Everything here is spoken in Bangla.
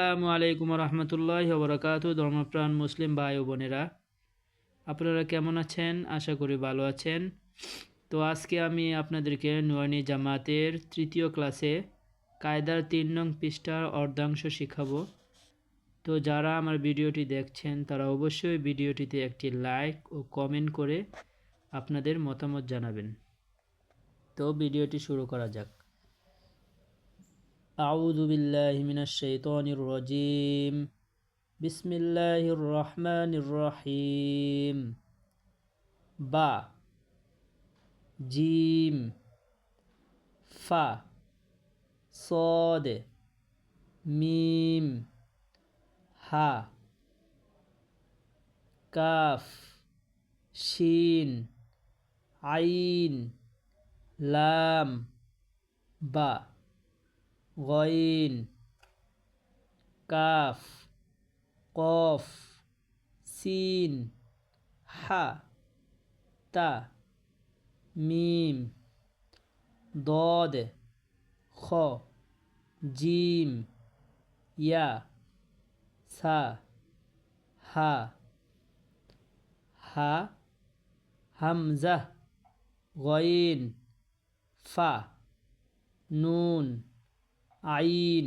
আসসালামু আলাইকুম রহমতুল্লাহ বরকাত ধর্মপ্রাণ মুসলিম ভাই ও বোনেরা। আপনারা কেমন আছেন? আশা করি ভালো আছেন। তো আজকে আমি আপনাদেরকে নুয়ানি জামাতের তৃতীয় ক্লাসে কায়দার তিন নং পৃষ্ঠার অর্ধাংশ শিখাবো। তো যারা আমার ভিডিওটি দেখছেন, তারা অবশ্যই ভিডিওটিতে একটি লাইক ও কমেন্ট করে আপনাদের মতামত জানাবেন। তো ভিডিওটি শুরু করা যাক। أعوذ بالله من الشيطان الرجيم بسم الله الرحمن الرحيم با جيم فا صاد ميم ها কাফ শিন আইন লাম বা গইন, কাফ, কফ, সিন, হা, তা, মিম, দদ, খ, জিম, ইয়া, সা, হা হা, হামজা, গইন, ফা, নুন আইন